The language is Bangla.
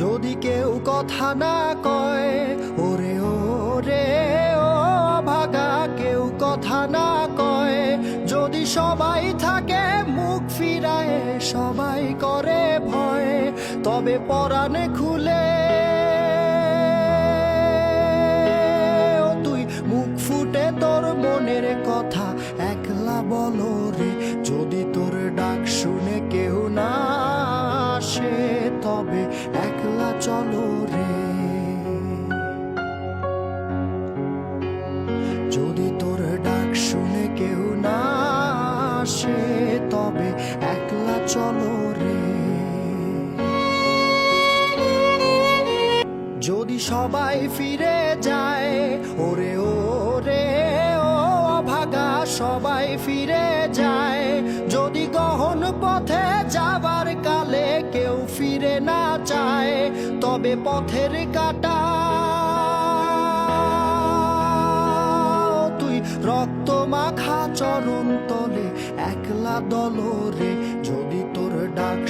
যদি কেউ কথা না কয়, ওরে ওরে, ও ভাগা, কেউ কথা না কয়। যদি সবাই থাকে, মুখ ফিরায়, সবাই করে ভয়, তবে পরাণে খুলে ও তুই মুখ ফুটে তোর মনের কথা, একলা বলো রে। যদি তোর ডাক শুনে কেউ না আসে, তবে আসে তবে একলা চলো রে। যদি সবাই ফিরে যায়, ওরে ওরে, ও ভাগা সবাই ফিরে যায়। যদি গহন পথে যাবার কালে কেউ ফিরে না চায়, তবে পথের কাটা তুই রক্ত মাখা চরণ তলে একলা দলরে যদি তোর ডাক